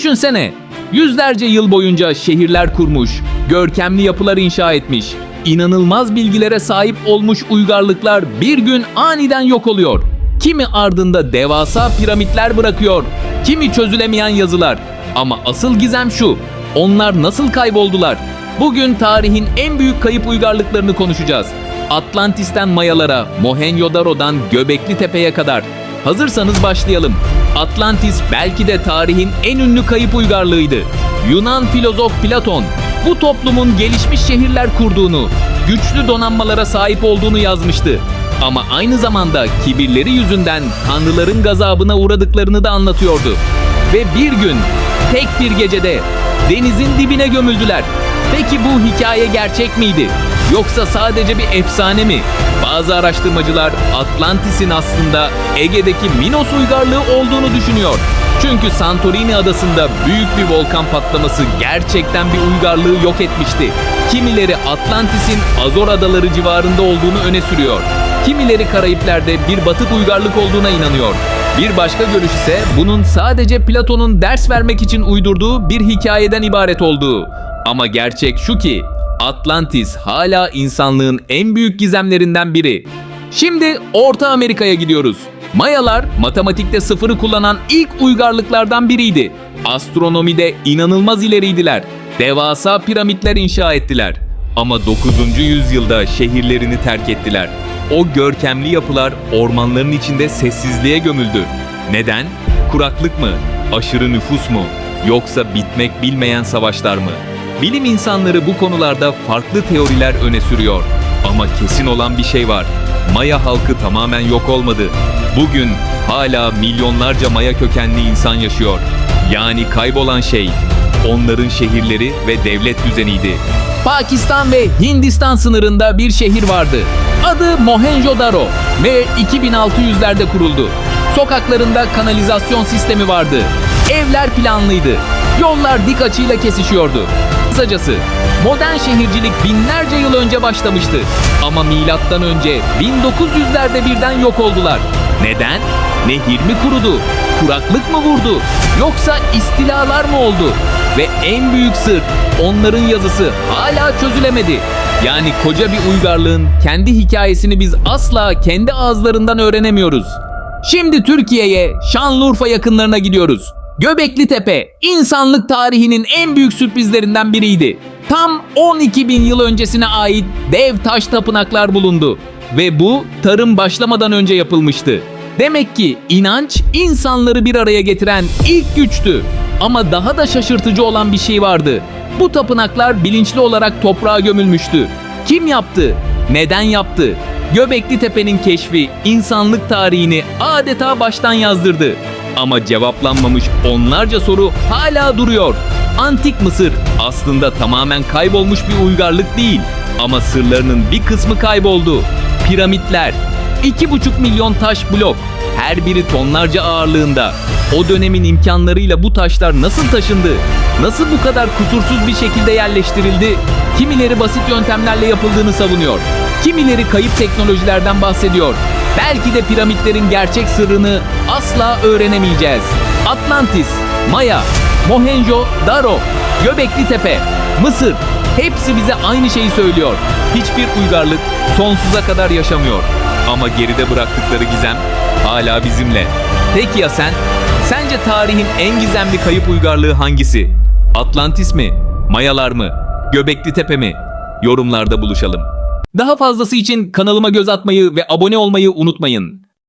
Düşünsene, yüzlerce yıl boyunca şehirler kurmuş, görkemli yapılar inşa etmiş, inanılmaz bilgilere sahip olmuş uygarlıklar bir gün aniden yok oluyor. Kimi ardında devasa piramitler bırakıyor, kimi çözülemeyen yazılar. Ama asıl gizem şu, onlar nasıl kayboldular? Bugün tarihin en büyük kayıp uygarlıklarını konuşacağız. Atlantis'ten Mayalara, Mohenjo-Daro'dan Göbekli Tepe'ye kadar. Hazırsanız başlayalım. Atlantis belki de tarihin en ünlü kayıp uygarlığıydı. Yunan filozof Platon bu toplumun gelişmiş şehirler kurduğunu, güçlü donanmalara sahip olduğunu yazmıştı. Ama aynı zamanda kibirleri yüzünden tanrıların gazabına uğradıklarını da anlatıyordu. Ve bir gün, tek bir gecede denizin dibine gömüldüler. Peki bu hikaye gerçek miydi? Yoksa sadece bir efsane mi? Bazı araştırmacılar Atlantis'in aslında Ege'deki Minos uygarlığı olduğunu düşünüyor. Çünkü Santorini adasında büyük bir volkan patlaması gerçekten bir uygarlığı yok etmişti. Kimileri Atlantis'in Azor adaları civarında olduğunu öne sürüyor. Kimileri Karayipler'de bir batık uygarlık olduğuna inanıyor. Bir başka görüş ise bunun sadece Platon'un ders vermek için uydurduğu bir hikayeden ibaret olduğu. Ama gerçek şu ki Atlantis hala insanlığın en büyük gizemlerinden biri. Şimdi Orta Amerika'ya gidiyoruz. Mayalar matematikte sıfırı kullanan ilk uygarlıklardan biriydi. Astronomide inanılmaz ileriydiler. Devasa piramitler inşa ettiler. Ama 9. yüzyılda şehirlerini terk ettiler. O görkemli yapılar ormanların içinde sessizliğe gömüldü. Neden? Kuraklık mı? Aşırı nüfus mu? Yoksa bitmek bilmeyen savaşlar mı? Bilim insanları bu konularda farklı teoriler öne sürüyor. Ama kesin olan bir şey var. Maya halkı tamamen yok olmadı. Bugün hala milyonlarca Maya kökenli insan yaşıyor. Yani kaybolan şey onların şehirleri ve devlet düzeniydi. Pakistan ve Hindistan sınırında bir şehir vardı. Adı Mohenjo-Daro ve 2600'lerde kuruldu. Sokaklarında kanalizasyon sistemi vardı. Evler planlıydı. Yollar dik açıyla kesişiyordu. Kısacası modern şehircilik binlerce yıl önce başlamıştı. Ama milattan önce 1900'lerde birden yok oldular. Neden? Nehir mi kurudu? Kuraklık mı vurdu? Yoksa istilalar mı oldu? Ve en büyük sır onların yazısı hala çözülemedi. Yani koca bir uygarlığın kendi hikayesini biz asla kendi ağızlarından öğrenemiyoruz. Şimdi Türkiye'ye, Şanlıurfa yakınlarına gidiyoruz. Göbekli Tepe, insanlık tarihinin en büyük sürprizlerinden biriydi. Tam 12 bin yıl öncesine ait dev taş tapınaklar bulundu. Ve bu tarım başlamadan önce yapılmıştı. Demek ki inanç insanları bir araya getiren ilk güçtü. Ama daha da şaşırtıcı olan bir şey vardı. Bu tapınaklar bilinçli olarak toprağa gömülmüştü. Kim yaptı? Neden yaptı? Göbekli Tepe'nin keşfi insanlık tarihini adeta baştan yazdırdı. Ama cevaplanmamış onlarca soru hala duruyor. Antik Mısır aslında tamamen kaybolmuş bir uygarlık değil. Ama sırlarının bir kısmı kayboldu. Piramitler, 2,5 milyon taş blok, her biri tonlarca ağırlığında. O dönemin imkanlarıyla bu taşlar nasıl taşındı? Nasıl bu kadar kusursuz bir şekilde yerleştirildi? Kimileri basit yöntemlerle yapıldığını savunuyor. Kimileri kayıp teknolojilerden bahsediyor. Belki de piramitlerin gerçek sırrını asla öğrenemeyeceğiz. Atlantis, Maya, Mohenjo, Daro, Göbekli Tepe, Mısır hepsi bize aynı şeyi söylüyor. Hiçbir uygarlık sonsuza kadar yaşamıyor. Ama geride bıraktıkları gizem hala bizimle. Peki ya sen? Sence tarihin en gizemli kayıp uygarlığı hangisi? Atlantis mi? Mayalar mı? Göbekli Tepe mi? Yorumlarda buluşalım. Daha fazlası için kanalıma göz atmayı ve abone olmayı unutmayın.